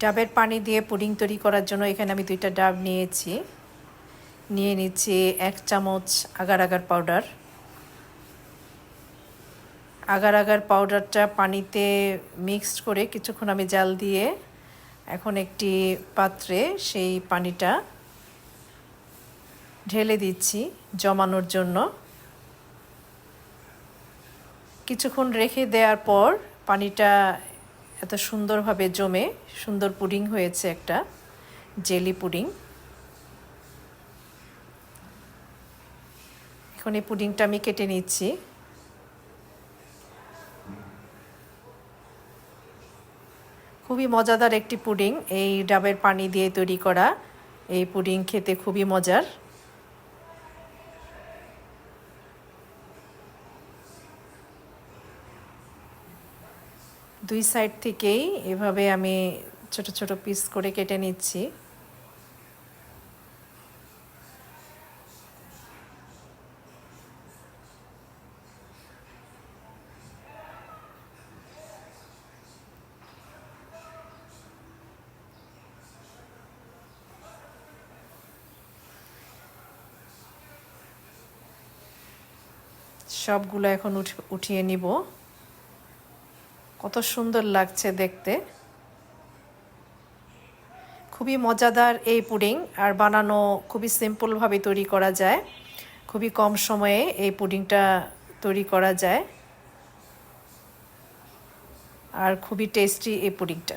ডাবের পানি দিয়ে পুডিং তৈরি করার জন্য এখানে আমি দুইটা ডাব নিয়েছি। নিয়ে নিচ্ছি এক চামচ agar agar powder. Agar agar পাউডারটা পানিতে মিক্সড করে কিছুক্ষণ আমি জাল দিয়ে এখন একটি পাত্রে সেই পানিটা ঢেলে দিচ্ছি জমানোর জন্য। কিছুক্ষণ রেখে দেওয়ার পর পানিটা এত সুন্দরভাবে জমে সুন্দর পুডিং হয়েছে একটা জেলি পুডিং। এখন এই পুডিংটা আমি কেটে নিচ্ছি। খুবই মজাদার একটি পুডিং, এই ডাবের পানি দিয়ে তৈরি করা এই পুডিং খেতে খুবই মজার। দুই সাইড থেকেই এভাবে আমি ছোট ছোট পিস করে কেটে নিচ্ছি। সবগুলো এখন উঠিয়ে নিব। কত সুন্দর লাগছে দেখতে। খুবই মজাদার এই পুডিং, আর বানানো খুবই সিম্পলভাবে তৈরি করা যায়। খুবই কম সময়ে এই পুডিংটা তৈরি করা যায়। আর খুবই টেস্টি এই পুডিংটা।